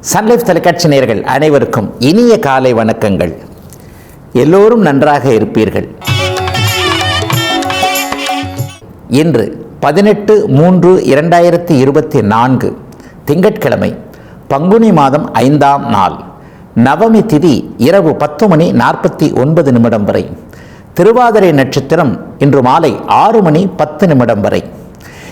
Sun Life தொலைக்காட்சி நேர்கள் அனைவருக்கும் இனிய காலை வணக்கங்கள். எல்லோரும் நன்றாக இருப்பீர்கள். இன்று பதினெட்டு மூன்று இரண்டாயிரத்தி இருபத்தி நான்கு திங்கட்கிழமை பங்குனி மாதம் ஐந்தாம் நாள் நவமி திதி இரவு பத்து மணி நாற்பத்தி ஒன்பது நிமிடம் வரை திருவாதிரை நட்சத்திரம் இன்று மாலை ஆறு மணி பத்து நிமிடம் வரை.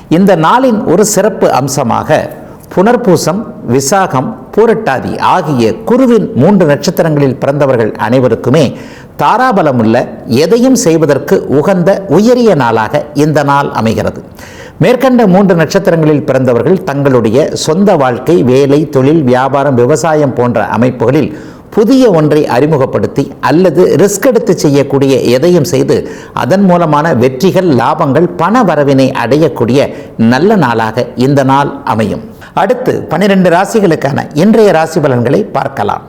இந்த நாளின் ஒரு சிறப்பு அம்சமாக புனர்பூசம் விசாகம் பூரட்டாதி ஆகிய குருவின் மூன்று நட்சத்திரங்களில் பிறந்தவர்கள் அனைவருக்குமே தாராபலமுள்ள எதையும் செய்வதற்கு உகந்த உயரிய நாளாக இந்த நாள் அமைகிறது. மேற்கண்ட மூன்று நட்சத்திரங்களில் பிறந்தவர்கள் தங்களுடைய சொந்த வாழ்க்கை வேலை தொழில் வியாபாரம் விவசாயம் போன்ற அமைப்புகளில் புதிய ஒன்றை அறிமுகப்படுத்தி அல்லது ரிஸ்க் எடுத்து செய்யக்கூடிய எதையும் செய்து அதன் மூலமான வெற்றிகள் லாபங்கள் பண வரவினை அடையக்கூடிய நல்ல நாளாக இந்த நாள் அமையும். அடுத்து பன்னிரெண்டு ராசிகளுக்கான இன்றைய ராசி பலன்களை பார்க்கலாம்.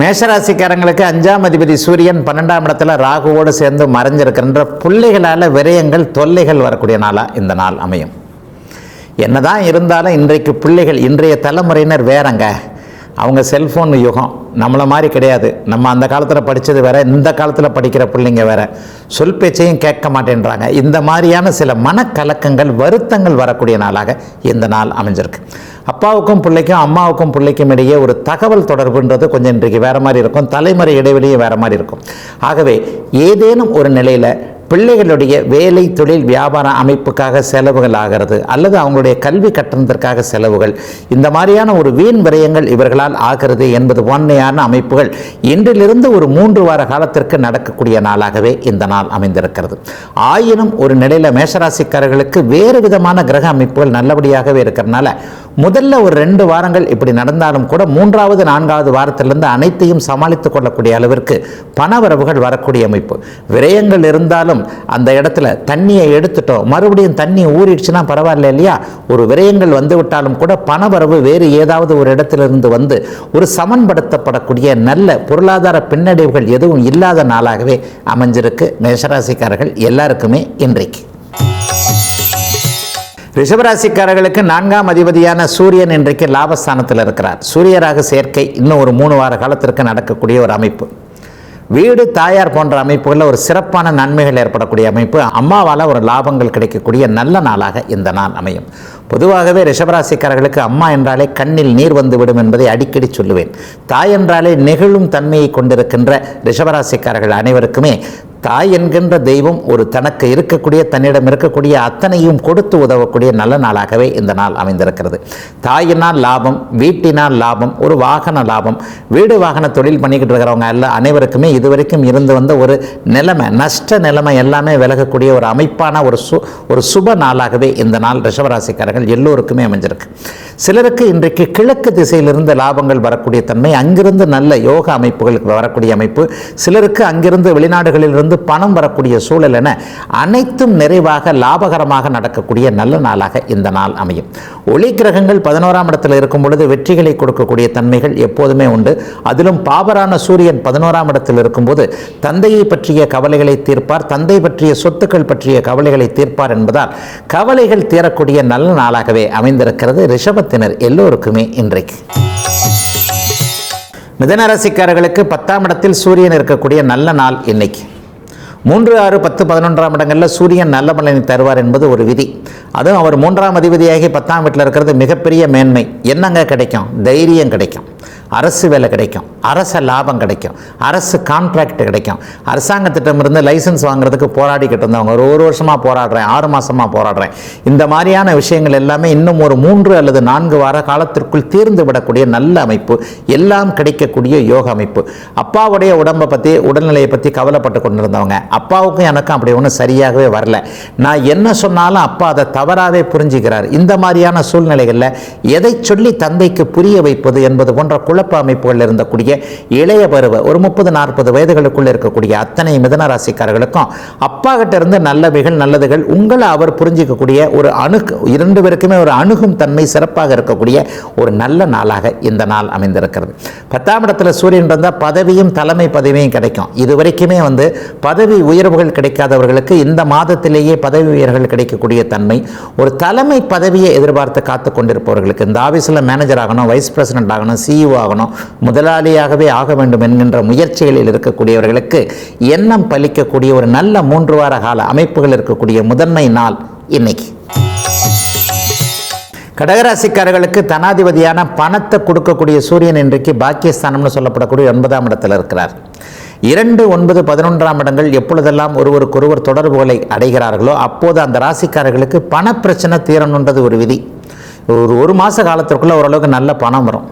மேஷராசிக்காரங்களுக்கு அஞ்சாம் அதிபதி சூரியன் பன்னெண்டாம் இடத்துல ராகுவோடு சேர்ந்து மறைஞ்சிருக்கின்ற பிள்ளைகளால் விரயங்கள் தொல்லைகள் வரக்கூடிய நாளாக இந்த நாள் அமையும். என்னதான் இருந்தாலும் இன்றைக்கு பிள்ளைகள் இன்றைய தலைமுறையினர் வேறங்க. அவங்க செல்ஃபோன் யுகம். நம்மளை மாதிரி கிடையாது. நம்ம அந்த காலத்தில் படித்தது வேறு இந்த காலத்தில் படிக்கிற பிள்ளைங்க வேற. சொல் பேச்சையும் கேட்க மாட்டேன்றாங்க. இந்த மாதிரியான சில மனக்கலக்கங்கள் வருத்தங்கள் வரக்கூடிய நாளாக இந்த நாள் அமைஞ்சிருக்கு. அப்பாவுக்கும் பிள்ளைக்கும் அம்மாவுக்கும் பிள்ளைக்கும் இடையே ஒரு தகவல் தொடர்புன்றது கொஞ்சம் இன்றைக்கு வேற மாதிரி இருக்கும். தலைமுறை இடைவெளியும் வேற மாதிரி இருக்கும். ஆகவே ஏதேனும் ஒரு நிலையில் பிள்ளைகளுடைய வேலை தொழில் வியாபார அமைப்புக்காக செலவுகள் ஆகிறது அல்லது அவங்களுடைய கல்வி கட்டணத்திற்காக செலவுகள். இந்த மாதிரியான ஒரு வீண் விரயங்கள் இவர்களால் ஆகிறது என்பது உண்மையான அமைப்புகள் இன்றிலிருந்து ஒரு மூன்று வார காலத்திற்கு நடக்கக்கூடிய நாளாகவே இந்த நாள் அமைந்திருக்கிறது. ஆயினும் ஒரு நிலையில் மேஷராசிக்காரர்களுக்கு வேறு விதமான கிரக அமைப்புகள் நல்லபடியாகவே இருக்கிறதுனால முதல்ல ஒரு ரெண்டு வாரங்கள் இப்படி நடந்தாலும் கூட மூன்றாவது நான்காவது வாரத்திலிருந்து அனைத்தையும் சமாளித்துக் கொள்ளக்கூடிய அளவிற்கு பணவரவுகள் வரக்கூடிய அமைப்பு. விரயங்கள் இருந்தாலும் அந்த இடத்துல தண்ணியை எடுத்துட்டோம். மறுபடியும் தண்ணி ஊறிடுச்சுன்னா பரவாயில்ல இல்லையா? ஒரு விரயங்கள் வந்து விட்டாலும் கூட பணவரவு வேறு ஏதாவது ஒரு இடத்திலிருந்து வந்து ஒரு சமன்படுத்தப்படக்கூடிய நல்ல பொருளாதார பின்னடைவுகள் எதுவும் இல்லாத நாளாகவே அமைஞ்சிருக்கு. மேஷராசிக்காரர்கள் எல்லாருக்குமே இன்றைக்கு. ரிஷபராசிக்காரர்களுக்கு நான்காம் அதிபதியான சூரியன் இன்றைக்கு லாபஸ்தானத்தில் இருக்கிறார். சூரியராக சேர்க்கை இன்னும் ஒரு மூணு வார காலத்திற்கு நடக்கக்கூடிய ஒரு அமைப்பு. வீடு தாயார் போன்ற அமைப்புகளில் ஒரு சிறப்பான நன்மைகள் ஏற்படக்கூடிய அமைப்பு. அம்மாவால் ஒரு லாபங்கள் கிடைக்கக்கூடிய நல்ல நாளாக இந்த நாள் அமையும். பொதுவாகவே ரிஷபராசிக்காரர்களுக்கு அம்மா என்றாலே கண்ணில் நீர் வந்துவிடும் என்பதை அடிக்கடி சொல்லுவேன். தாய் என்றாலே நெகிழும் தன்மையை கொண்டிருக்கின்ற ரிஷபராசிக்காரர்கள் அனைவருக்குமே தாய் என்கின்ற தெய்வம் ஒரு தனக்கு இருக்கக்கூடிய தன்னிடம் இருக்கக்கூடிய அத்தனையும் கொடுத்து உதவக்கூடிய நல்ல நாளாகவே இந்த நாள் அமைந்திருக்கிறது. தாயினால் லாபம் வீட்டினால் லாபம் ஒரு வாகன லாபம் வீடு வாகன தொழில் பண்ணிக்கிட்டு இருக்கிறவங்க எல்லாம் அனைவருக்குமே இதுவரைக்கும் இருந்து வந்த ஒரு நிலைமை நஷ்ட நிலைமை எல்லாமே விலகக்கூடிய ஒரு அமைப்பான ஒரு சு ஒரு சுப நாளாகவே இந்த நாள் ரிஷபராசிக்காரர்கள் எல்லோருக்குமே அமைஞ்சிருக்கு. சிலருக்கு இன்றைக்கு கிழக்கு திசையிலிருந்து லாபங்கள் வரக்கூடிய தன்மை அங்கிருந்து நல்ல யோக அமைப்புகளுக்கு வரக்கூடிய அமைப்பு. சிலருக்கு அங்கிருந்து வெளிநாடுகளிலிருந்து பணம் வரக்கூடிய சூழல் என அனைத்தும் நிறைவாக லாபகரமாக நடக்கக்கூடிய நல்ல நாளாக இந்த நாள் அமையும். ஒளி கிரகங்கள் பதினோராம் இடத்தில் இருக்கும் பொழுது வெற்றிகளை கொடுக்கக்கூடிய தன்மைகள் எப்போதுமே உண்டு. அதிலும் பாபரான சூரியன் பதினோராம் இடத்தில் இருக்கும்போது தந்தையை பற்றிய கவலைகளை தீர்ப்பார். தந்தை பற்றிய சொத்துக்கள் பற்றிய கவலைகளை தீர்ப்பார் என்பதால் கவலைகள் தீரக்கூடிய நல்ல நாளாகவே அமைந்திருக்கிறது. ரிஷபத்தினர் எல்லோருக்குமே இன்றைக்கு. மிதனராசிக்காரர்களுக்கு பத்தாம் இடத்தில் சூரியன் இருக்கக்கூடிய நல்ல நாள் இன்னைக்கு. மூன்று ஆறு பத்து பதினொன்றாம் இடங்களில் சூரியன் நல்ல பலனை தருவார் என்பது ஒரு விதி. அதுவும் அவர் மூன்றாம் அதிபதியாகி பத்தாம் வீட்டில் இருக்கிறது மிகப்பெரிய மேன்மை. என்னங்க கிடைக்கும்? தைரியம் கிடைக்கும். அரசு வேலை கிடைக்கும். அரச லாபம் கிடைக்கும். அரசு கான்ட்ராக்ட் கிடைக்கும். அரசாங்கத்திட்டமிருந்து லைசன்ஸ் வாங்குறதுக்கு போராடிக்கிட்டு இருந்தவங்க ஒரு ஒரு வருஷமாக போராடுறேன். ஆறு மாதமாக போராடுறேன். இந்த மாதிரியான விஷயங்கள் எல்லாமே இன்னும் ஒரு மூன்று அல்லது நான்கு வார காலத்திற்குள் தீர்ந்து விடக்கூடிய நல்ல அமைப்பு. எல்லாம் கிடைக்கக்கூடிய யோக அமைப்பு. அப்பாவுடைய உடம்பை பற்றி உடல்நிலையை பற்றி கவலைப்பட்டு கொண்டிருந்தவங்க. அப்பாவுக்கும் எனக்கும் அப்படி ஒன்றும் சரியாகவே வரல. நான் என்ன சொன்னாலும் அப்பா அதை தவறாகவே புரிஞ்சுக்கிறார். இந்த மாதிரியான சூழ்நிலைகளில் எதை சொல்லி தந்தைக்கு புரிய வைப்பது என்பது போன்ற குழப்ப அமைப்புகள் இருந்தக்கூடிய இளைய பருவ ஒரு முப்பது நாற்பது வயதுகளுக்குள்ள இருக்கக்கூடிய அத்தனை மிதன ராசிக்காரர்களுக்கும் அப்பா கிட்ட இருந்து நல்லவைகள் நல்லதுகள் உங்களை அவர் புரிஞ்சிக்கக்கூடிய ஒரு அணு இரண்டு பேருக்குமே ஒரு அணுகும் தன்மை சிறப்பாக இருக்கக்கூடிய ஒரு நல்ல நாளாக இந்த நாள் அமைந்திருக்கிறது. பத்தாம் இடத்துல சூரியன் இருந்தால் பதவியும் தலைமை பதவியும் கிடைக்கும். இது வரைக்குமே வந்து பதவி உயர்வுகள் கிடைக்காதவர்களுக்கு இந்த மாதத்திலேயே பதவி உயர்வுகள் கிடைக்கக்கூடிய தன்மை ஒரு தலைமை பதவியை எதிர்பார்த்து காத்து கொண்டிருப்பவர்களுக்கு இந்த ஆஃபீஸில் மேனேஜர் ஆகணும் வைஸ் பிரசிடென்ட் ஆகணும் சிஇஓ ஆகணும். முதலாளியாகவே ஆக வேண்டும் என்கின்ற முயற்சிகளில் இருக்கக்கூடியவர்களுக்கு எண்ணம் பலிக்கக்கூடிய ஒரு நல்ல மூன்று வார கால அமைப்புகள் இருக்கக்கூடிய முதன்மை நாள் இன்னைக்கு. கடகராசிக்காரர்களுக்கு தனாதிபதியான பணத்தை கொடுக்கக்கூடிய சூரியன் இன்றைக்கு பாக்கியஸ்தானம்னு சொல்லப்படக்கூடிய ஒன்பதாம் இடத்தில் இருக்கிறார். இரண்டு ஒன்பது பதினொன்றாம் இடங்கள் எப்பொழுதெல்லாம் ஒருவருக்கொருவர் தொடர்புகளை அடைகிறார்களோ அப்போது அந்த ராசிக்காரர்களுக்கு பணப்பிரச்சனை தீரணுன்றது ஒரு விதி. ஒரு ஒரு மாத காலத்திற்குள்ளே ஓரளவுக்கு நல்ல பணம் வரும்.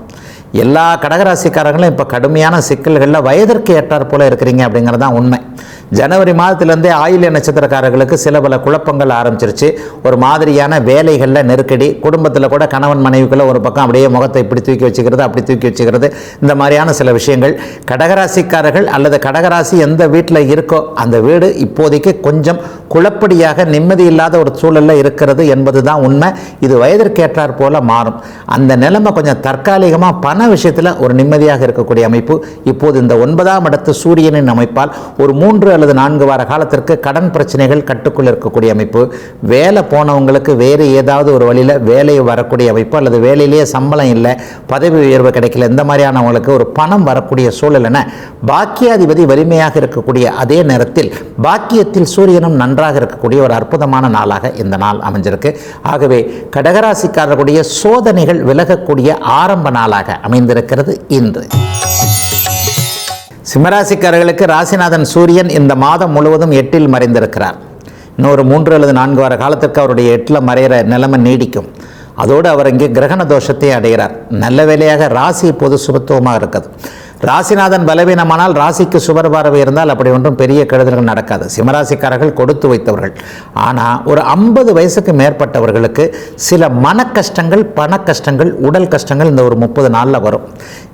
எல்லா கடகராசிக்காரங்களும் இப்போ கடுமையான சிக்கல்களில் வயதிற்கு ஏற்றார் போல இருக்கிறீங்க அப்படிங்கிறது தான் உண்மை. ஜனவரி மாதத்திலேருந்தே ஆயுள்ய நட்சத்திரக்காரர்களுக்கு சில பல குழப்பங்கள் ஆரம்பிச்சிருச்சு. ஒரு மாதிரியான வேலைகளில் நெருக்கடி குடும்பத்தில் கூட கணவன் மனைவிக்குள்ள ஒரு பக்கம் அப்படியே முகத்தை இப்படி தூக்கி வச்சுக்கிறது அப்படி தூக்கி வச்சுக்கிறது இந்த மாதிரியான சில விஷயங்கள். கடகராசிக்காரர்கள் அல்லது கடகராசி எந்த வீட்டில் இருக்கோ அந்த வீடு இப்போதைக்கு கொஞ்சம் குழப்படியாக நிம்மதி இல்லாத ஒரு சூழலில் இருக்கிறது என்பது தான் உண்மை. இது வயதிற்கேற்றார் போல மாறும். அந்த நிலைமை கொஞ்சம் தற்காலிகமாக பண விஷயத்தில் ஒரு நிம்மதியாக இருக்கக்கூடிய அமைப்பு. இப்போது இந்த ஒன்பதாம் இடத்து சூரியனின் அமைப்பால் ஒரு மூன்று அல்லது நான்கு வார காலத்திற்கு கடன் பிரச்சனைகள் கட்டுக்குள் இருக்கக்கூடிய அமைப்பு. வேலை போனவங்களுக்கு வேறு ஏதாவது ஒரு வழியில் வேலை வரக்கூடிய அமைப்பு அல்லது வேலையிலேயே சம்பளம் இல்லை பதவி உயர்வு கிடைக்கல இந்த மாதிரியானவங்களுக்கு ஒரு பணம் வரக்கூடிய சூழல் என பாக்கியாதிபதி வலிமையாக இருக்கக்கூடிய அதே நேரத்தில் பாக்கியத்தில் சூரியனும் நன்றாக ஒன்றாக இருக்கக்கூடிய ஒரு அற்புதமான நாளாக இந்த நாள் அமைஞ்சிருக்கு. ஆகவே கடகராசிக்காரர்களுடைய சோதனைகள் விலகக்கூடிய ஆரம்ப நாளாக அமைந்திருக்கிறது இன்று. சிம்மராசிக்காரர்களுக்கு ராசிநாதன் சூரியன் இந்த மாதம் முழுவதும் எட்டில் மறைந்திருக்கிறார். இன்னொரு மூன்று அல்லது நான்கு வார காலத்திற்கு அவருடைய எட்டில் மறைகிற நிலைமை நீடிக்கும். அதோடு அவர் இங்கே கிரகண தோஷத்தை அடைகிறார். நல்ல வேலையாக ராசி இப்போது சுபத்துவமாக இருக்குது. ராசிநாதன் பலவீனமானால் ராசிக்கு சுபர் பார்வை இருந்தால் அப்படி ஒன்றும் பெரிய கெடுதல்கள் நடக்காது. சிம்மராசிக்காரர்கள் கொடுத்து வைத்தவர்கள். ஆனால் ஒரு ஐம்பது வயசுக்கு மேற்பட்டவர்களுக்கு சில மன கஷ்டங்கள் பண கஷ்டங்கள் உடல் கஷ்டங்கள் இந்த ஒரு முப்பது நாளில் வரும்.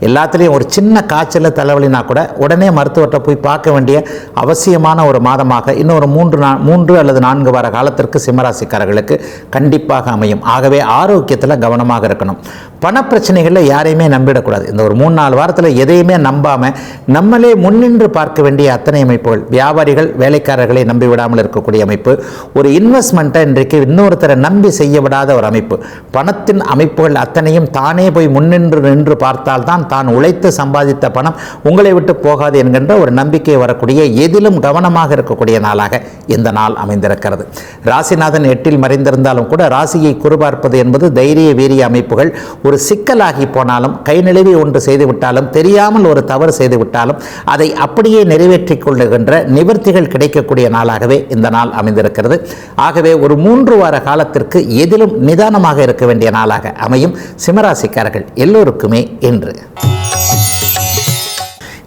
எல்லாத்துலேயும் ஒரு சின்ன காய்ச்சல் தலைவலினா கூட உடனே மருத்துவர்கிட்ட போய் பார்க்க வேண்டிய அவசியமான ஒரு மாதமாக இன்னும் ஒரு மூன்று நா மூன்று அல்லது நான்கு வார காலத்திற்கு சிம்மராசிக்காரர்களுக்கு கண்டிப்பாக அமையும். ஆகவே ஆரோக்கியத்தில் கவனமாக இருக்கணும். பணப்பிரச்சனைகளில் யாரையுமே நம்பிடக்கூடாது. இந்த ஒரு மூணு நாலு வாரத்தில் எதையுமே நம்பாமல் நம்மளே முன்னின்று பார்க்க வேண்டிய அத்தனை அமைப்புகள். வியாபாரிகள் வேலைக்காரர்களை நம்பி விடாமல் இருக்கக்கூடிய அமைப்பு. ஒரு இன்வெஸ்ட்மெண்ட்டை இன்றைக்கு இன்னொருத்தரை நம்பி செய்ய விடாத ஒரு அமைப்பு. பணத்தின் அமைப்புகள் அத்தனையும் தானே போய் முன்னின்று நின்று பார்த்தால்தான் தான் உழைத்து சம்பாதித்த பணம் உங்களை விட்டு போகாது என்கின்ற ஒரு நம்பிக்கை வரக்கூடிய எதிலும் கவனமாக இருக்கக்கூடிய நாளாக இந்த நாள் அமைந்திருக்கிறது. ராசிநாதன் எட்டில் மறைந்திருந்தாலும் கூட ராசியை குறிபார்ப்பது என்பது தைரிய வீரிய அமைப்புகள். ஒரு சிக்கலாகி போனாலும் கை நிலவி ஒன்று செய்துவிட்டாலும் தெரியாமல் ஒரு தவறு செய்து விட்டாலும் அதை அப்படியே நிறைவேற்றி கொள்ளுகின்ற நிவர்த்திகள் கிடைக்கக்கூடிய நாளாகவே இந்த நாள் அமைந்திருக்கிறது. ஆகவே ஒரு மூன்று வார காலத்திற்கு எதிலும் நிதானமாக இருக்க வேண்டிய நாளாக அமையும் சிம்மராசிக்காரர்கள் எல்லோருக்குமே இன்று.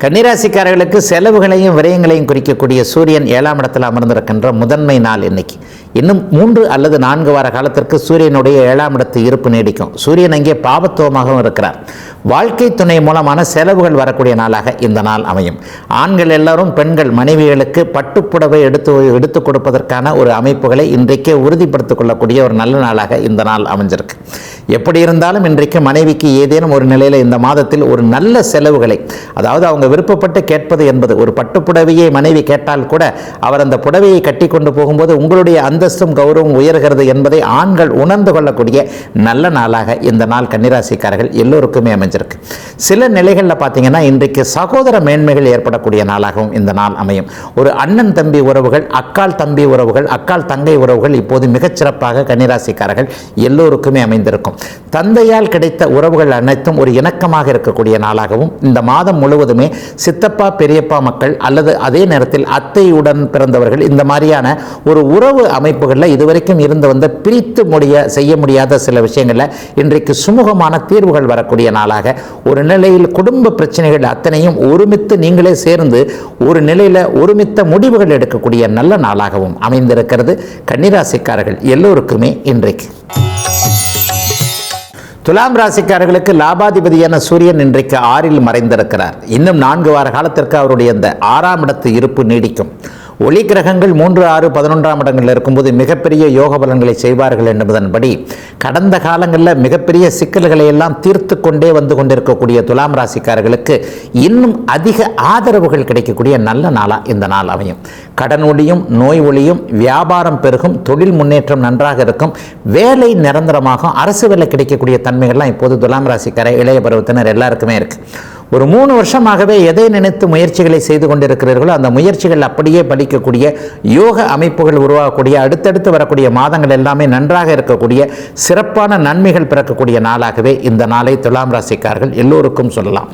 கன்னிராசிக்காரர்களுக்கு செலவுகளையும் விரயங்களையும் குறிக்கக்கூடிய சூரியன் ஏழாம் இடத்தில் அமர்ந்திருக்கின்ற முதன்மை நாள் இன்னைக்கு. இன்னும் மூன்று அல்லது நான்கு வார காலத்திற்கு சூரியனுடைய ஏழாம் இடத்து இருப்பு நீடிக்கும். சூரியன் அங்கே பாவத்துவமாகவும் இருக்கிறார். வாழ்க்கை துணை மூலமான செலவுகள் வரக்கூடிய நாளாக இந்த நாள் அமையும். ஆண்கள் எல்லாரும் பெண்கள் மனைவிகளுக்கு பட்டுப்புடவை எடுத்து எடுத்து கொடுப்பதற்கான ஒரு அமைப்புகளை இன்றைக்கே உறுதிப்படுத்திக் கொள்ளக்கூடிய ஒரு நல்ல நாளாக இந்த நாள் அமைஞ்சிருக்கு. எப்படி இருந்தாலும் இன்றைக்கு மனைவிக்கு ஏதேனும் ஒரு நிலையில் இந்த மாதத்தில் ஒரு நல்ல செலவுகளை அதாவது அவங்க விருப்பப்பட்டு கேட்பது என்பது ஒரு பட்டுப்புடவையை மனைவி கேட்டால் கூட அவர் அந்த புடவையை கட்டி கொண்டு போகும்போது உங்களுடைய அந்த அந்தஸ்தும் கௌரவம் உயர்கிறது என்பதை ஆண்கள் உணர்ந்து கொள்ளக்கூடிய நல்ல நாளாக இந்த நாள் கன்னிராசிக்காரர்கள் எல்லோருக்குமே அமைஞ்சிருக்கு. சில நிலைகளில் பார்த்தீங்கன்னா இன்றைக்கு சகோதர மேன்மைகள் ஏற்படக்கூடிய நாளாகவும் இந்த நாள் அமையும். ஒரு அண்ணன் தம்பி உறவுகள் அக்கால் தம்பி உறவுகள் அக்கால் தங்கை உறவுகள் இப்போது மிகச்சிறப்பாக கன்னிராசிக்காரர்கள் எல்லோருக்குமே அமைந்திருக்கும். தந்தையால் கிடைத்த உறவுகள் அனைத்தும் ஒரு இணக்கமாக இருக்கக்கூடிய நாளாகவும் இந்த மாதம் முழுவதுமே சித்தப்பா பெரியப்பா மக்கள் அல்லது அதே நேரத்தில் அத்தையுடன் பிறந்தவர்கள் இந்த மாதிரியான ஒரு உறவு அமை அமைப்புகளில் இதுவரைக்கும் இருந்து வந்த பிரித்து முடிய செய்ய முடியாத சில விஷயங்களில் இன்றைக்கு சுமூகமான தீர்வுகள் வரக்கூடிய நாளாக. ஒரு நிலையில் குடும்ப பிரச்சனைகள் அத்தனையும் ஒருமித்து நீங்களே சேர்ந்து ஒரு நிலையில் ஒருமித்த முடிவுகள் எடுக்கக்கூடிய நல்ல நாளாகவும் அமைந்திருக்கிறது. கன்னிராசிக்காரர்கள் எல்லோருக்குமே இன்றைக்கு. துலாம் ராசிக்காரர்களுக்கு லாபாதிபதியான சூரியன் இன்றைக்கு ஆறில் மறைந்திருக்கிறார். இன்னும் நான்கு வார காலத்திற்கு அவருடைய அந்த ஆறாம் இடத்து இருப்பு நீடிக்கும். ஒளி கிரகங்கள் மூன்று ஆறு பதினொன்றாம் இடங்களில் இருக்கும்போது மிகப்பெரிய யோக பலன்களை செய்வார்கள் என்பதன்படி கடந்த காலங்களில் மிகப்பெரிய சிக்கல்களை எல்லாம் தீர்த்து கொண்டே வந்து கொண்டிருக்கக்கூடிய துலாம் ராசிக்காரர்களுக்கு இன்னும் அதிக ஆதரவுகள் கிடைக்கக்கூடிய நல்ல நாளாக இந்த நாள் அமையும். கடன் ஒளியும் நோய் ஒளியும் வியாபாரம் பெருகும் தொழில் முன்னேற்றம் நன்றாக இருக்கும் வேலை நிரந்தரமாகும் அரசு வேலை கிடைக்கக்கூடிய தன்மைகள்லாம் இப்போது துலாம் ராசிக்கார இளைய பருவத்தினர் எல்லாருக்குமே இருக்குது ஒரு மூணு வருஷமாகவே எதை நினைத்து முயற்சிகளை செய்து கொண்டிருக்கிறீர்களோ அந்த முயற்சிகள் அப்படியே பலிக்கக்கூடிய யோக அமைப்புகள் உருவாகக்கூடிய அடுத்தடுத்து வரக்கூடிய மாதங்கள் எல்லாமே நன்றாக இருக்கக்கூடிய சிறப்பான நன்மைகள் பிறக்கக்கூடிய நாளாகவே இந்த நாளை துலாம் ராசிக்காரர்கள் எல்லோருக்கும் சொல்லலாம்.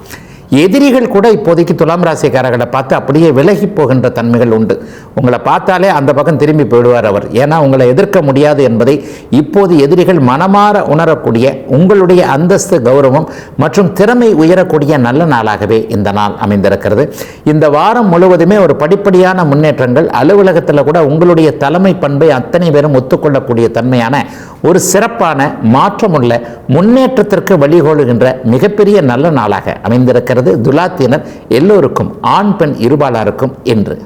எதிரிகள் கூட இப்போதைக்கு துலாம் ராசிக்காரர்களை பார்த்து அப்படியே விலகி போகின்ற தன்மைகள் உண்டு. உங்களை பார்த்தாலே அந்த பக்கம் திரும்பி போயிடுவார் அவர். ஏன்னா உங்களை எதிர்க்க முடியாது என்பதை இப்போது எதிரிகள் மனமாற உணரக்கூடிய உங்களுடைய அந்தஸ்து கௌரவம் மற்றும் திறமை உயரக்கூடிய நல்ல நாளாகவே இந்த நாள் அமைந்திருக்கிறது. இந்த வாரம் முழுவதுமே ஒரு படிப்படியான முன்னேற்றங்கள் அலுவலகத்தில் கூட உங்களுடைய தலைமை பண்பை அத்தனை பேரும் ஒத்துக்கொள்ளக்கூடிய தன்மையான ஒரு சிறப்பான மாற்றமுள்ள முன்னேற்றத்திற்கு வழிகோலுகின்ற மிகப்பெரிய நல்ல நாளாக அமைந்திருக்கிறது. துலாத்தினர் எல்லோருக்கும் ஆண் பெண் இருபாலாருக்கும் என்று.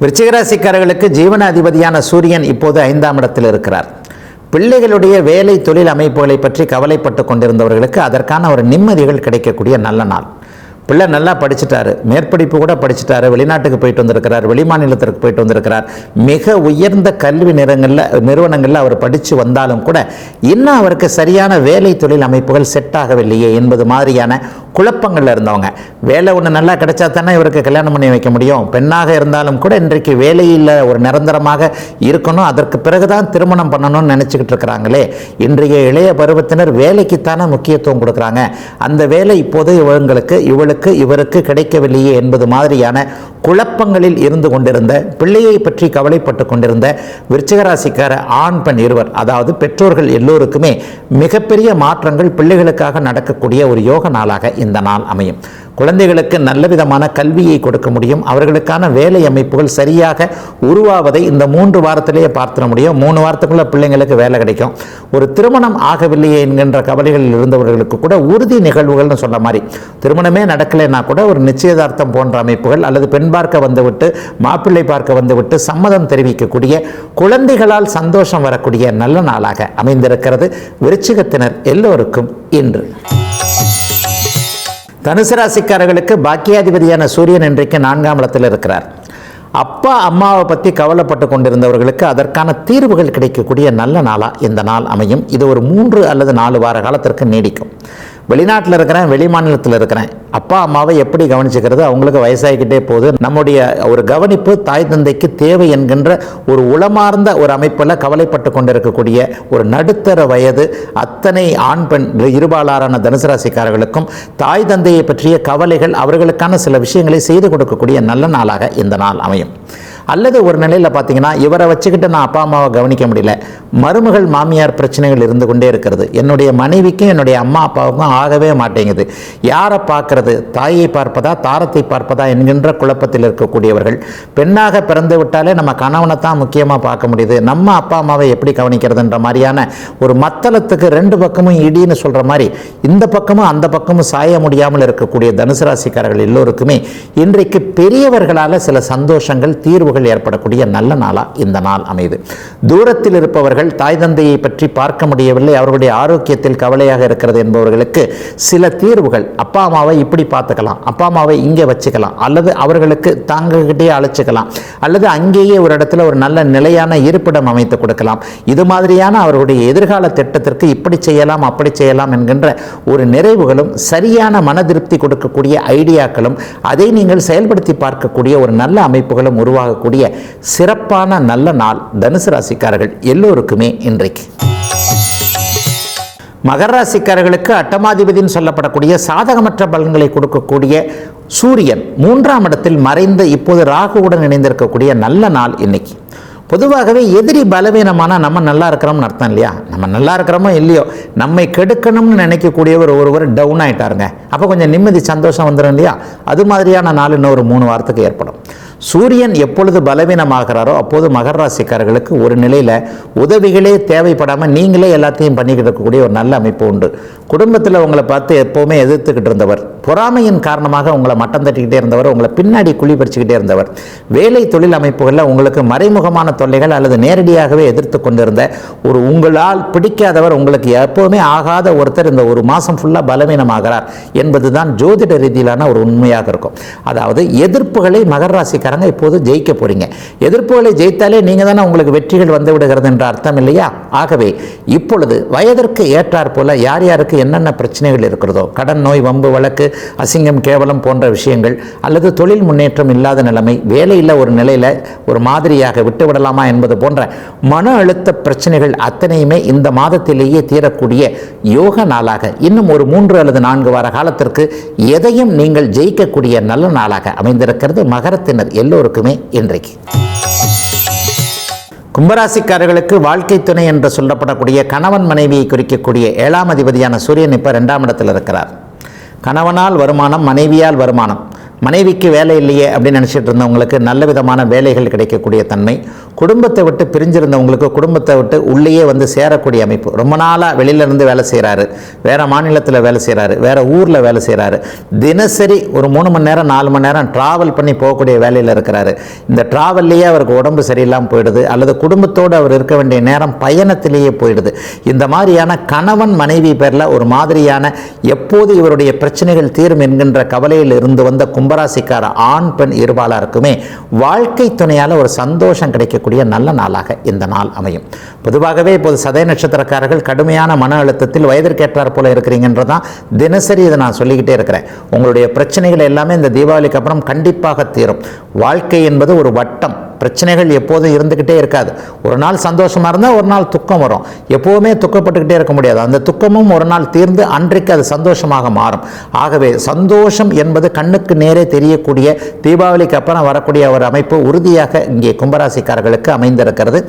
விருச்சிகராசிக்காரர்களுக்கு ஜீவன அதிபதியான சூரியன் இப்போது ஐந்தாம் இடத்தில் இருக்கிறார். பிள்ளைகளுடைய வேலை தொழில் அமைப்புகளை பற்றி கவலைப்பட்டு கொண்டிருந்தவர்களுக்கு அதற்கான ஒரு நிம்மதிகள் கிடைக்கக்கூடிய நல்ல நாள். பிள்ளை நல்லா படிச்சிட்டாரு. மேற்படிப்பு கூட படிச்சிட்டாரு. வெளிநாட்டுக்கு போயிட்டு வந்திருக்கிறார். வெளிமாநிலத்திற்கு போயிட்டு வந்திருக்கிறார். மிக உயர்ந்த கல்வி நிறங்களில் நிறுவனங்களில் அவர் படித்து வந்தாலும் கூட இன்னும் அவருக்கு சரியான வேலை தொழில் அமைப்புகள் செட் ஆகவில்லையே என்பது மாதிரியான குழப்பங்களில் இருந்தவங்க. வேலை ஒன்று நல்லா கிடைச்சா தானே இவருக்கு கல்யாணம் பண்ணி வைக்க முடியும். பெண்ணாக இருந்தாலும் கூட இன்றைக்கு வேலையில் ஒரு நிரந்தரமாக இருக்கணும். அதற்கு பிறகுதான் திருமணம் பண்ணணும்னு நினச்சிக்கிட்டு இருக்கிறாங்களே. இன்றைய இளைய பருவத்தினர் வேலைக்குத்தானே முக்கியத்துவம் கொடுக்குறாங்க. அந்த வேலை இப்போது இவங்களுக்கு இவளுக்கு இவருக்கு கிடைக்கவில்லையே என்பது மாதிரியான குழப்பங்களில் இருந்து கொண்டிருந்த பிள்ளையை பற்றி கவலைப்பட்டு கொண்டிருந்த விருச்சிகராசிக்கார ஆண் பெண் இருவர் அதாவது பெற்றோர்கள் எல்லோருக்குமே மிகப்பெரிய மாற்றங்கள் பிள்ளைகளுக்காக நடக்கக்கூடிய ஒரு யோக நாளாக இந்த நாள் அமையும். குழந்தைகளுக்கு நல்ல விதமான கல்வியை கொடுக்க முடியும். அவர்களுக்கான வேலை அமைப்புகள் சரியாக உருவாவதை இந்த மூன்று வாரத்திலேயே பார்த்துட முடியும். மூணு வாரத்துக்குள்ள பிள்ளைங்களுக்கு வேலை கிடைக்கும். ஒரு திருமணம் ஆகவில்லையே என்கின்ற கவலைகளில் இருந்தவர்களுக்கு கூட உறுதி நிகழ்வுகள்னு சொன்ன மாதிரி. திருமணமே நடக்கலைன்னா கூட ஒரு நிச்சயதார்த்தம் போன்ற அமைப்புகள் அல்லது பெண் பார்க்க வந்துவிட்டு மாப்பிள்ளை பார்க்க வந்துவிட்டு சம்மதம் தெரிவிக்கக்கூடிய குழந்தைகளால் சந்தோஷம் வரக்கூடிய நல்ல நாளாக அமைந்திருக்கிறது. விருச்சிகத்தினர் எல்லோருக்கும் இன்று. தனுசு ராசிக்காரர்களுக்கு பாக்கியாதிபதியான சூரியன் இன்றைக்கு நான்காம் இடத்தில் இருக்கிறார். அப்பா அம்மாவை பற்றி கவலைப்பட்டு கொண்டிருந்தவர்களுக்கு அதற்கான தீர்வுகள் கிடைக்கக்கூடிய நல்ல நாளாக இந்த நாள் அமையும். இது ஒரு மூன்று அல்லது நாலு வார காலத்திற்கு நீடிக்கும். வெளிநாட்டில் இருக்கிறேன் வெளி மாநிலத்தில் இருக்கிறேன். அப்பா அம்மாவை எப்படி கவனிச்சுக்கிறது? அவங்களுக்கு வயசாகிக்கிட்டே போகுது. நம்முடைய ஒரு கவனிப்பு தாய் தந்தைக்கு தேவை என்கின்ற ஒரு உளமார்ந்த ஒரு அமைப்பில் கவலைப்பட்டு கொண்டிருக்கக்கூடிய ஒரு நடுத்தர வயது அத்தனை ஆண் பெண் இருபாலாரான தனுசு ராசிக்காரர்களுக்கும் தாய் தந்தையை பற்றிய கவலைகள் அவர்களுக்கான சில விஷயங்களை செய்து கொடுக்கக்கூடிய நல்ல நாளாக இந்த நாள் அமையும். அல்லது ஒரு நிலையில் பார்த்தீங்கன்னா இவரை வச்சுக்கிட்டு நான் அப்பா அம்மாவை கவனிக்க முடியல. மருமகள் மாமியார் பிரச்சனைகள் இருந்து கொண்டே இருக்கிறது. என்னுடைய மனைவிக்கும் என்னுடைய அம்மா அப்பாவுக்கும் ஆகவே மாட்டேங்குது. யாரை பார்க்கறது? தாயை பார்ப்பதா தாரத்தை பார்ப்பதா என்கின்ற குழப்பத்தில் இருக்கக்கூடியவர்கள். பெண்ணாக பிறந்து விட்டாலே நம்ம கணவனை தான் முக்கியமாக பார்க்க முடியுது. நம்ம அப்பா அம்மாவை எப்படி கவனிக்கிறதுன்ற மாதிரியான ஒரு மத்தளத்துக்கு ரெண்டு பக்கமும் இடின்னு சொல்கிற மாதிரி இந்த பக்கமும் அந்த பக்கமும் சாய முடியாமல் இருக்கக்கூடிய தனுசு ராசிக்காரர்கள் எல்லோருக்குமே இன்றைக்கு பெரியவர்களால் சில சந்தோஷங்கள் தீர்வு உறவுகள் ஏற்படக்கூடிய நல்ல நாளாக இந்த நாள் அமையுது. தூரத்தில் இருப்பவர்கள் தாய் தந்தையை பற்றி பார்க்க முடியவில்லை அவர்களுடைய ஆரோக்கியத்தில் கவலையாக இருக்கிறது என்பவர்களுக்கு சில தீர்வுகள் அப்பா அம்மாவை இப்படி பார்த்துக்கலாம் அப்பா அம்மாவை இங்கே வச்சுக்கலாம் அல்லது அவர்களுக்கு தாங்ககிட்டே அழைச்சிக்கலாம் அல்லது அங்கேயே ஒரு இடத்துல ஒரு நல்ல நிலையான இருப்பிடம் அமைத்து கொடுக்கலாம். இது மாதிரியான அவர்களுடைய எதிர்கால திட்டத்திற்கு இப்படி செய்யலாம் அப்படி செய்யலாம் என்கின்ற ஒரு நிறைவுகளும் சரியான மன திருப்தி கொடுக்கக்கூடிய ஐடியாக்களும் அதை நீங்கள் செயல்படுத்தி பார்க்கக்கூடிய ஒரு நல்ல அமைப்புகளும் உருவாகக்கூடிய சிறப்பான நல்ல நாள் தனுசு ராசிக்காரர்கள் எல்லோருக்குமே இன்றைக்கு. மகர ராசிக்காரர்களுக்கு அட்டமாதிபதினு சொல்லப்படக்கூடிய சாதகமற்ற பலன்களை கொடுக்கக்கூடிய சூரியன் மூன்றாம் இடத்தில் மறைந்த இப்போது ராகுவுடன் இணைந்திருக்கக்கூடிய நல்ல நாள் இன்னைக்கு. பொதுவாகவே எதிரி பலவீனமான நம்ம நல்லா இருக்கிறோம்னு அர்த்தம் இல்லையா? நம்ம நல்லா இருக்கிறோமோ இல்லையோ? நம்மை கெடுக்கணும்னு நினைக்கக்கூடியவர் ஒருவர் டவுன் ஆயிட்டாருங்க. அப்போ கொஞ்சம் நிம்மதி சந்தோஷம் வந்துடும் இல்லையா? அது மாதிரியான நாள் இன்னும் ஒரு மூணு வாரத்துக்கு ஏற்படும். சூரியன் எப்பொழுது பலவீனமாகிறாரோ அப்போது மகர ராசிக்காரர்களுக்கு ஒரு நிலையில் உதவிகளே தேவைப்படாமல் நீங்களே எல்லாத்தையும் பண்ணிக்கிட்டு இருக்கக்கூடிய ஒரு நல்ல அமைப்பு உண்டு. குடும்பத்தில் உங்களை பார்த்து எப்போவுமே எதிர்த்துக்கிட்டு இருந்தவர் பொறாமையின் காரணமாக உங்களை மட்டம் தட்டிக்கிட்டே இருந்தவர் உங்களை பின்னாடி குழி பறிச்சுக்கிட்டே இருந்தவர் வேலை தொழில் அமைப்புகளில் உங்களுக்கு மறைமுகமான தொல்லைகள் அல்லது நேரடியாகவே எதிர்த்து கொண்டிருந்த ஒரு உங்களால் பிடிக்காதவர் உங்களுக்கு எப்போவுமே ஆகாத ஒருத்தர் இந்த ஒரு மாதம் ஃபுல்லாக பலவீனமாகிறார் என்பதுதான் ஜோதிட ரீதியிலான ஒரு உண்மையாக இருக்கும். அதாவது எதிர்ப்புகளை மகர ராசிக்காரங்க இப்போது ஜெயிக்க போறீங்க. எதிர்ப்புகளை ஜெயித்தாலே நீங்கள் தானே உங்களுக்கு வெற்றிகள் வந்து விடுகிறது என்ற அர்த்தம் இல்லையா? ஆகவே இப்பொழுது வயதிற்கு ஏற்றார் போல யார் யாருக்கு என்னென்ன பிரச்சனைகள் இருக்கிறதோ கடன் நோய் வம்பு வழக்கு அசிங்கம் கேவலம் போன்ற விஷயங்கள் அல்லது தொழில் முன்னேற்றம் இல்லாத நிலைமை வேலையில் ஒரு நிலையில் ஒரு மாதிரியாக விட்டுவிடலாமா என்பது போன்ற மன அழுத்த பிரச்சனைகள் அத்தனையுமே இந்த மாதத்திலேயே தீரக்கூடிய யோக நாளாக இன்னும் ஒரு மூன்று அல்லது நான்கு வார காலத்திற்கு எதையும் நீங்கள் ஜெயிக்கக்கூடிய நல்ல நாளாக அமைந்திருக்கிறது மகரத்தினர் எல்லோருக்குமே இன்றைக்கு. கும்பராசிக்காரர்களுக்கு வாழ்க்கை துணை என்று சொல்லப்படக்கூடிய கணவன் மனைவியை குறிக்கக்கூடிய ஏழாம் அதிபதியான சூரியன் இப்போ ரெண்டாம் இடத்தில் இருக்கிறார். கணவனால் வருமானம் மனைவியால் வருமானம். மனைவிக்கு வேலை இல்லையே அப்படின்னு நினச்சிட்டு இருந்தவங்களுக்கு நல்ல விதமான வேலைகள் கிடைக்கக்கூடிய தன்மை. குடும்பத்தை விட்டு பிரிஞ்சிருந்தவங்களுக்கு குடும்பத்தை விட்டு உள்ளேயே வந்து சேரக்கூடிய அமைப்பு. ரொம்ப நாளாக வெளியிலேருந்து வேலை செய்கிறாரு வேறு மாநிலத்தில் வேலை செய்கிறாரு வேறு ஊரில் வேலை செய்கிறாரு தினசரி ஒரு மூணு மணி நேரம் நாலு மணி நேரம் ட்ராவல் பண்ணி போகக்கூடிய வேலையில் இருக்கிறாரு. இந்த ட்ராவல்லையே அவருக்கு உடம்பு சரியில்லாமல் போயிடுது. அல்லது குடும்பத்தோடு அவர் இருக்க வேண்டிய நேரம் பயணத்திலேயே போயிடுது. இந்த மாதிரியான கணவன் மனைவி பேரில் ஒரு மாதிரியான எப்போது இவருடைய பிரச்சனைகள் தீரும் என்கின்ற கவலையில் இருந்து வந்த கும்பராசிக்கார ஆண் பெண் இருபாலருக்குமே வாழ்க்கை துணையால் ஒரு சந்தோஷம் கிடைக்கக்கூடிய நல்ல நாளாக இந்த நாள் அமையும். பொதுவாகவே இப்போது சதய நட்சத்திரக்காரர்கள் கடுமையான மன அழுத்தத்தில் வயதிற்கேற்றார் போல இருக்கிறீங்கன்றதான் தினசரி இதை நான் சொல்லிக்கிட்டே இருக்கிறேன். உங்களுடைய பிரச்சனைகள் எல்லாமே இந்த தீபாவளிக்கு அப்புறம் கண்டிப்பாக தீரும். வாழ்க்கை என்பது ஒரு வட்டம். பிரச்சனைகள் எப்போதும் இருந்துக்கிட்டே இருக்காது. ஒரு நாள் சந்தோஷமாக இருந்தால் ஒரு நாள் துக்கம் வரும். எப்போவுமே துக்கப்பட்டுக்கிட்டே இருக்க முடியாது. அந்த துக்கமும் ஒரு நாள் தீர்ந்து அன்றைக்கு அது சந்தோஷமாக மாறும். ஆகவே சந்தோஷம் என்பது கண்ணுக்கு நேரே தெரியக்கூடிய தீபாவளிக்கு அப்புறம் வரக்கூடிய ஒரு அமைப்பு உறுதியாக இங்கே கும்பராசிக்காரர்களுக்கு அமைந்திருக்கிறது.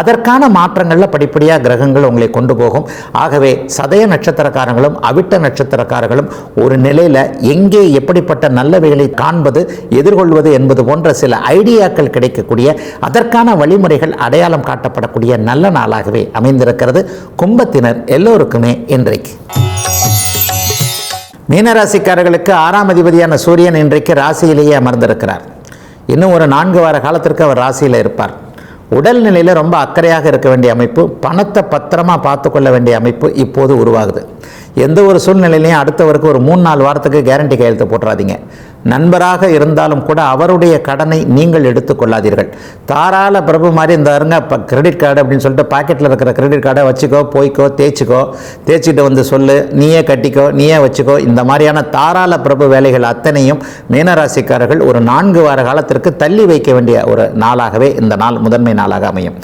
அதற்கான மாற்றங்களில் படிப்படியாக கிரகங்கள் உங்களை கொண்டு போகும். ஆகவே சதய நட்சத்திரக்காரங்களும் அவிட்ட நட்சத்திரக்காரர்களும் ஒரு நிலையில் எங்கே எப்படிப்பட்ட நல்லவைகளை காண்பது எதிர்கொள்வது என்பது போன்ற சில ஐடியாக்கள் கிடைக்கக்கூடிய அதற்கான வழிமுறைகள் அடையாளம் காட்டப்படக்கூடிய நல்ல நாளாகவே அமைந்திருக்கிறது. கும்பத்தினர் எல்லோருக்குமே இன்றைக்கு. மீனராசிக்காரர்களுக்கு ஆறாம் அதிபதியான சூரியன் இன்றைக்கு ராசியிலேயே அமர்ந்திருக்கிறார். இன்னும் ஒரு நான்கு வார காலத்திற்கு அவர் ராசியில் இருப்பார். உடல்நிலையில் ரொம்ப அக்கறையாக இருக்க வேண்டிய அமைப்பு பணத்தை பத்திரமா பார்த்து கொள்ள வேண்டிய அமைப்பு இப்போது உருவாகுது. எந்த ஒரு சூழ்நிலையிலையும் அடுத்தவருக்கு ஒரு மூணு நாலு வாரத்துக்கு கேரண்டி கையெழுத்து போட்டுறாதீங்க. நண்பராக இருந்தாலும் கூட அவருடைய கடனை நீங்கள் எடுத்துக்கொள்ளாதீர்கள். தாராள பிரபு மாதிரி இந்த இருங்க இப்போ கிரெடிட் கார்டு அப்படின்னு சொல்லிட்டு பாக்கெட்டில் இருக்கிற கிரெடிட் கார்டை வச்சுக்கோ போய்க்கோ தேய்ச்சிக்கோ தேய்ச்சிட்டு வந்து சொல்லு நீயே கட்டிக்கோ நீயே வச்சுக்கோ. இந்த மாதிரியான தாராள பிரபு வேலைகள் அத்தனையும் மீனராசிக்காரர்கள் ஒரு நான்கு வார காலத்திற்கு தள்ளி வைக்க வேண்டிய ஒரு நாளாகவே இந்த நாள் முதன்மை நாளாக அமையும்.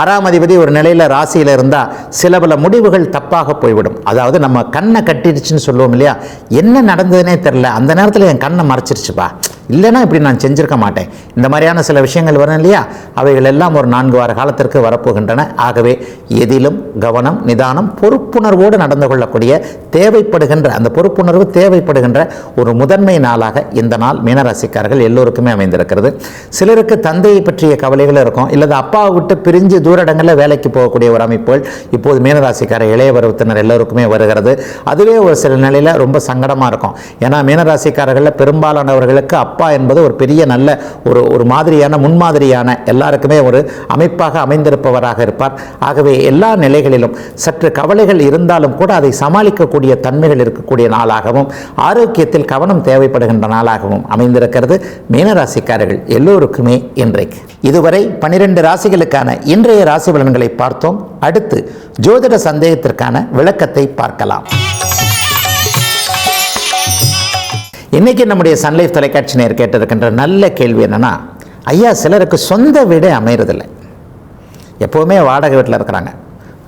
ஆறாம் அதிபதி ஒரு நிலையில் ராசியில் இருந்தால் சில பல முடிவுகள் தப்பாக போய்விடும். அதாவது நம்ம கண்ணை கட்டிடுச்சுன்னு சொல்லுவோம் இல்லையா? என்ன நடந்ததுனே தெரில அந்த நேரத்தில் என் கண்ணை மறைச்சிருச்சுப்பா. இல்லைன்னா இப்படி நான் செஞ்சிருக்க மாட்டேன். இந்த மாதிரியான சில விஷயங்கள் வரும் இல்லையா? அவைகள் எல்லாம் ஒரு நான்கு வார காலத்திற்கு வரப்போகின்றன. ஆகவே எதிலும் கவனம் நிதானம் பொறுப்புணர்வோடு நடந்து கொள்ளக்கூடிய தேவைப்படுகின்ற அந்த பொறுப்புணர்வு தேவைப்படுகின்ற ஒரு முதன்மை நாளாக இந்த நாள் மீனராசிக்காரர்கள் எல்லோருக்குமே அமைந்திருக்கிறது. சிலருக்கு தந்தையை பற்றிய கவலைகள் இருக்கும். இல்லது அப்பாவை விட்டு பிரிஞ்சு தூரடங்களில் வேலைக்கு போகக்கூடிய ஒரு அமைப்புகள் இப்போது மீனராசிக்கார இளைய பருவத்தினர் எல்லோருக்குமே வருகிறது. அதுவே ஒரு சில நிலையில் ரொம்ப சங்கடமாக இருக்கும். ஏன்னா மீனராசிக்காரர்களில் பெரும்பாலானவர்களுக்கு அப்பா என்பது ஒரு பெரிய நல்ல ஒரு ஒரு மாதிரியான முன்மாதிரியான எல்லாருக்குமே ஒரு அமைப்பாக அமைந்திருப்பவராக இருப்பார். ஆகவே எல்லா நிலைகளிலும் சற்று கவலைகள் இருந்தாலும் கூட அதை சமாளிக்கக்கூடிய தன்மைகள் இருக்கக்கூடிய நாளாகவும் ஆரோக்கியத்தில் கவனம் தேவைப்படுகின்ற நாளாகவும் அமைந்திருக்கிறது மீனராசிக்காரர்கள் எல்லோருக்குமே இன்றைக்கு. இதுவரை பனிரெண்டு ராசிகளுக்கான இன்றைய ராசி பலன்களை பார்த்தோம். அடுத்து ஜோதிட சந்தேகத்திற்கான விளக்கத்தை பார்க்கலாம். இன்னைக்கு நம்முடைய சன்லைஃப் தொலைக்காட்சி நேர் கேட்டிருக்கின்ற நல்ல கேள்வி என்னன்னா ஐயா சிலருக்கு சொந்த வீடே அமையறதில்லை. எப்போவுமே வாடகை வீட்டில் இருக்கிறாங்க.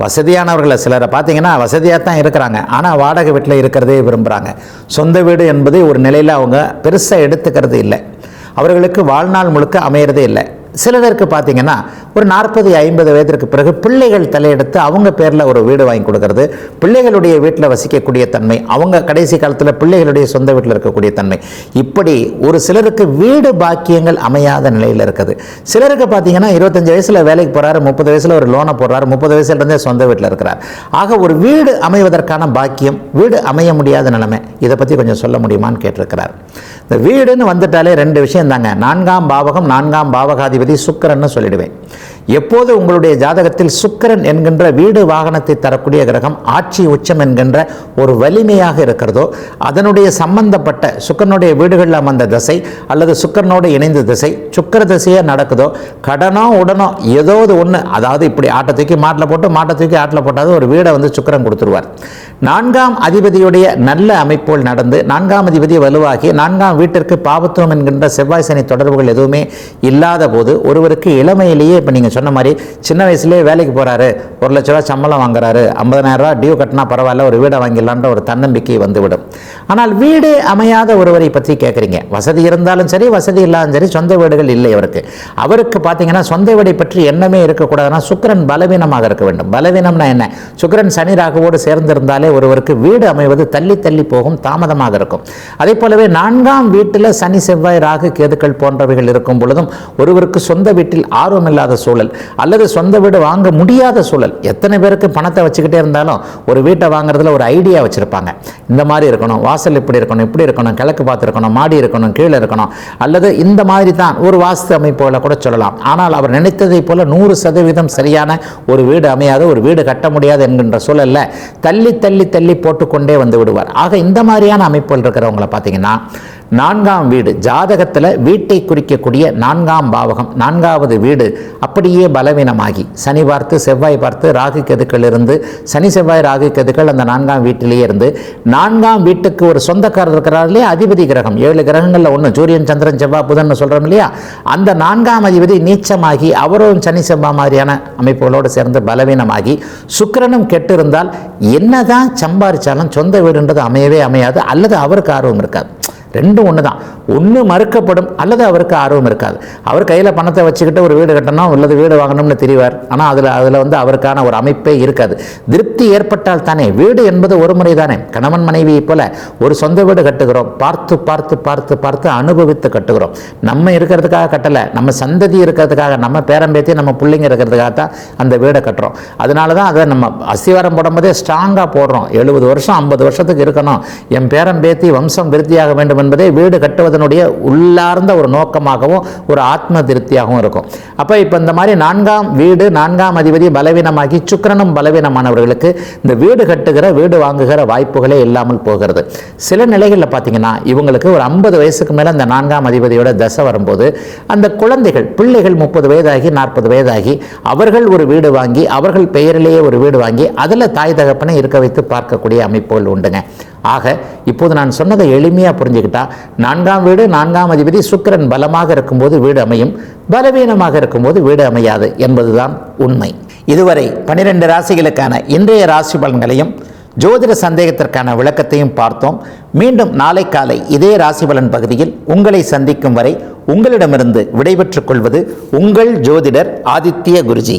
வசதியானவர்களை சிலரை பார்த்தீங்கன்னா வசதியாக தான் இருக்கிறாங்க. ஆனால் வாடகை வீட்டில் இருக்கிறதே விரும்புகிறாங்க சொந்த வீடு என்பது ஒரு நிலையில் அவங்க பெருசாக எடுத்துக்கிறது இல்லை. அவர்களுக்கு வாழ்நாள் முழுக்க அமையிறதே இல்லை. சிலருக்கு பார்த்தீங்கன்னா ஒரு நாற்பது ஐம்பது வயதிற்கு பிறகு பிள்ளைகள் தலையெடுத்து அவங்க பேரில் ஒரு வீடு வாங்கி கொடுக்கறது. பிள்ளைகளுடைய வீட்டில் வசிக்கக்கூடிய தன்மை அவங்க கடைசி காலத்தில் பிள்ளைகளுடைய சொந்த வீட்டில் இருக்கக்கூடிய தன்மை. இப்படி ஒரு சிலருக்கு வீடு பாக்கியங்கள் அமையாத நிலையில் இருக்குது. சிலருக்கு பார்த்தீங்கன்னா இருபத்தஞ்சு வயசில் வேலைக்கு போகிறாரு முப்பது வயசில் ஒரு லோனை போடுறாரு முப்பது வயசுலேருந்தே சொந்த வீட்டில் இருக்கிறார். ஆக ஒரு வீடு அமைவதற்கான பாக்கியம் வீடு அமைய முடியாத நிலைமை. இதை பற்றி கொஞ்சம் சொல்ல முடியுமான்னு கேட்டிருக்கிறார். இந்த வீடுன்னு வந்துட்டாலே ரெண்டு விஷயம் தாங்க நான்காம் பாவகம் நான்காம் பாவகாதிபதி சுக்கிரன்னு சொல்லிடுவேன். எப்போது உங்களுடைய ஜாதகத்தில் சுக்கிரன் என்கின்ற வீடு வாகனத்தை தரக்கூடிய கிரகம் ஆட்சி உச்சம் என்கின்ற ஒரு வலிமையாக இருக்கிறதோ அதனுடைய சம்பந்தப்பட்ட சுக்கரனுடைய வீடுகளில் அமர்ந்த திசை அல்லது சுக்கரனோடு இணைந்த திசை சுக்கர திசையாக நடக்குதோ கடனோ உடனோ ஏதோ ஒன்று அதாவது இப்படி ஆட்டை தூக்கி மாட்டில் போட்டு மாட்டை தூக்கி ஆட்டில் போட்டாவது ஒரு வீடை வந்து சுக்கரன் கொடுத்துருவார். நான்காம் அதிபதியுடைய நல்ல அமைப்புகள் நடந்து நான்காம் அதிபதி வலுவாகி நான்காம் வீட்டிற்கு பாவத்துவம் என்கின்ற செவ்வாய் சனி தொடர்புகள் எதுவுமே இல்லாத போது ஒருவருக்கு இளமையிலேயே இப்போ நீங்கள் சொன்ன மாதிரி சின்ன வயசுலேயே வேலைக்கு போகிறாரு ஒரு லட்ச ரூபா சம்பளம் வாங்குறாரு. ஐம்பதனாயிரரூவா டியூ கட்டினா பரவாயில்ல ஒரு வீடை வாங்கிடலான்ற ஒரு தன்னம்பிக்கை வந்துவிடும். ஆனால் வீடு அமையாத ஒருவரை பற்றி கேட்குறீங்க வசதி இருந்தாலும் சரி வசதி இல்லாலும் சரி சொந்த வீடுகள் இல்லை அவருக்கு. அவருக்கு பார்த்தீங்கன்னா சொந்த வீடை பற்றி எண்ணமே இருக்கக்கூடாதுன்னா சுக்கிரன் பலவீனமாக இருக்க வேண்டும். பலவீனம்னா என்ன? சுக்கிரன் சனி ராகுவோடு சேர்ந்திருந்தாலே ஒருவருக்கு வீடு அமைவது தள்ளி தள்ளி போகும் தாமதமாக இருக்கும். அதே போலவே நான்காம் வீட்டில் சனி செவ்வாய் ராகு கேதுக்கள் போன்றவைகள் இருக்கும் பொழுதும் ஒருவருக்கு சொந்த வீட்டில் ஆர்வம் இல்லாத சூழல் அல்லது சொந்த வீடு வாங்க முடியாத சூழல். எத்தனை பேருக்கு பணத்தை வச்சுக்கிட்டே இருந்தாலும் ஒரு வீட்டை வாங்குறதுல ஒரு ஐடியா வச்சுருப்பாங்க. இந்த மாதிரி இருக்கணும் வாசல் இப்படி இருக்கணும் இப்படி இருக்கணும் கிழக்கு பார்த்துருக்கணும் மாடி இருக்கணும் கீழே இருக்கணும். அல்லது இந்த மாதிரி தான் ஒரு வாஸ்து அமைப்புகளை கூட சொல்லலாம். ஆனால் அவர் நினைத்ததை போல நூறு சதவீதம் சரியான ஒரு வீடு அமையாத ஒரு வீடு கட்ட முடியாது என்கின்ற சூழல்ல தள்ளி தள்ளி தள்ளி போட்டுக்கொண்டே வந்து விடுவார். ஆக இந்த மாதிரியான அமைப்புகள் இருக்கிறவங்கள பார்த்தீங்கன்னா நான்காம் வீடு. ஜாதகத்தில் வீட்டை குறிக்கக்கூடிய நான்காம் பாவகம் நான்காவது வீடு அப்படியே பலவீனமாகி. சனி பார்த்து செவ்வாய் பார்த்து ராகு கெதுக்கள் இருந்து சனி செவ்வாய் ராகு கெதுக்கள் அந்த நான்காம் வீட்டிலேயே இருந்து நான்காம் வீட்டுக்கு ஒரு சொந்தக்காரர் இருக்கிறார் இல்லையா? அதிபதி கிரகம். ஏழு கிரகங்களில் ஒன்று சூரியன் சந்திரன் செவ்வாய் புதன் சொல்கிறோம் இல்லையா? அந்த நான்காம் அதிபதி நீச்சமாகி அவரும் சனி செவ்வாய் மாதிரியான அமைப்புகளோடு சேர்ந்து பலவீனமாகி சுக்கிரனும் கெட்டு இருந்தால் என்னதான் சம்பாரிச்சாலும் சொந்த வீடுன்றது அமையவே அமையாது அல்லது அவருக்கு ஆர்வம் இருக்காது. ரெண்டும் ஒன்று தான் ஒன்று மறுக்கப்படும் அல்லது அவருக்கு ஆர்வம் இருக்காது. அவர் கையில் பணத்தை வச்சுக்கிட்டு ஒரு வீடு கட்டணும் அல்லது வீடு வாங்கணும்னு தெரிவார். ஆனால் அதில் அதில் வந்து அவருக்கான ஒரு அமைப்பே இருக்காது. திருப்தி ஏற்பட்டால் தானே வீடு என்பது ஒரு முறை தானே. கணவன் மனைவியை போல ஒரு சொந்த வீடு கட்டுகிறோம். பார்த்து பார்த்து பார்த்து பார்த்து அனுபவித்து கட்டுகிறோம். நம்ம இருக்கிறதுக்காக கட்டலை நம்ம சந்ததி இருக்கிறதுக்காக நம்ம பேரம்பேத்தி நம்ம பிள்ளைங்க இருக்கிறதுக்காக தான் அந்த வீடை கட்டுறோம். அதனால தான் அதை நம்ம அஸ்திவாரம் போடும்போதே ஸ்ட்ராங்காக போடுறோம். எழுபது வருஷம் ஐம்பது வருஷத்துக்கு இருக்கணும். என் பேரம்பேத்தி வம்சம் விருத்தியாக வேண்டும் என்பதே வீடு கட்டுவது அதனுடைய உள்ளார்ந்த ஒரு நோக்கமாகவும் ஒரு ஆத்ம திருப்தியாகவும் இருக்கும். அப்போ இப்போ இந்த மாதிரி நான்காம் வீடு நான்காம் அதிபதி பலவீனமாகி சுக்கிரனும் பலவீனமானவர்களுக்கு இந்த வீடு கட்டுகிற வீடு வாங்குகிற வாய்ப்புகளே இல்லாமல் போகிறது. சில நிலைகளில் பார்த்தீங்கன்னா இவங்களுக்கு ஒரு ஐம்பது வயசுக்கு மேலே அந்த நான்காம் அதிபதியோட தசை வரும்போது அந்த குழந்தைகள் பிள்ளைகள் முப்பது வயதாகி நாற்பது வயதாகி அவர்கள் ஒரு வீடு வாங்கி அவர்கள் பெயரிலேயே ஒரு வீடு வாங்கி அதில் தாய் தகப்பனை இருக்க வைத்து பார்க்கக்கூடிய அமைப்புகள் உண்டுங்க. ஆக இப்போது நான் சொன்னதை எளிமையாக புரிஞ்சுக்கிட்டா நான்காம் வீடு நான்காம் அதிபதி சுக்கிரன் பலமாக இருக்கும்போது வீடு அமையும் பலவீனமாக இருக்கும்போது வீடு அமையாது என்பதுதான் உண்மை. இதுவரை பனிரெண்டு ராசிகளுக்கான இன்றைய ராசி பலன்களையும் ஜோதிட சந்தேகத்திற்கான விளக்கத்தையும் பார்த்தோம். மீண்டும் நாளை காலை இதே ராசி பலன் பகுதியில் உங்களை சந்திக்கும் வரை உங்களிடமிருந்து விடைபெற்றுக் கொள்வது உங்கள் ஜோதிடர் ஆதித்ய குருஜி.